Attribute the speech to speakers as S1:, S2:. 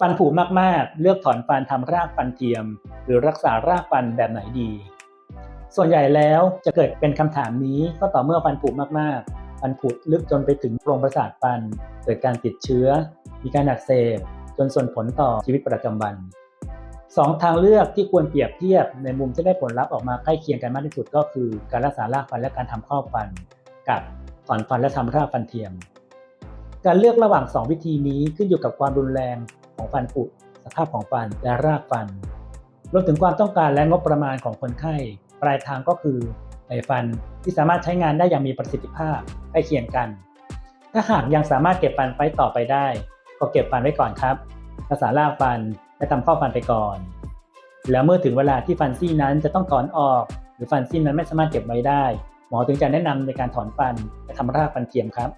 S1: ฟันผุมากๆ เลือกถอนฟันทำรากฟันเทียม หรือรักษารากฟันแบบไหนดี ส่วนใหญ่แล้วจะเกิดเป็นคำถามนี้ก็ต่อเมื่อฟันผุมากๆ ฟันผุลึกจนไปถึงโพรงประสาทฟัน เกิดการติดเชื้อ มีการอักเสบ จนส่งผลต่อชีวิตประจำวันสองทางเลือกที่ควรเปรียบเทียบในมุมที่ได้ผลลัพธ์ออกมาใกล้เคียงกันมากที่สุดก็คือ การรักษารากฟันและการทำครอบฟัน กับถอนฟันและทำรากฟันเทียม การเลือกระหว่าง 2 วิธีนี้ขึ้นอยู่กับความรุนแรง ของฟันผุสภาพของฟันและรากฟัน รวมถึงความต้องการและงบประมาณของคนไข้ ปลายทางก็คือไอ้ฟันที่สามารถใช้งานได้อย่างมีประสิทธิภาพใกล้เคียงกัน ถ้าหากยังสามารถเก็บฟันไว้ต่อไปได้ ก็เก็บฟันไว้ก่อนครับรักษารากฟันและทำข้อฟันไปก่อน แล้วเมื่อถึงเวลาที่ฟันซี่นั้นจะต้องถอนออก หรือฟันซี่นั้นไม่สามารถเก็บไว้ได้ หมอถึงจะแนะนำในการถอนฟันและทำรากฟันเทียมครับ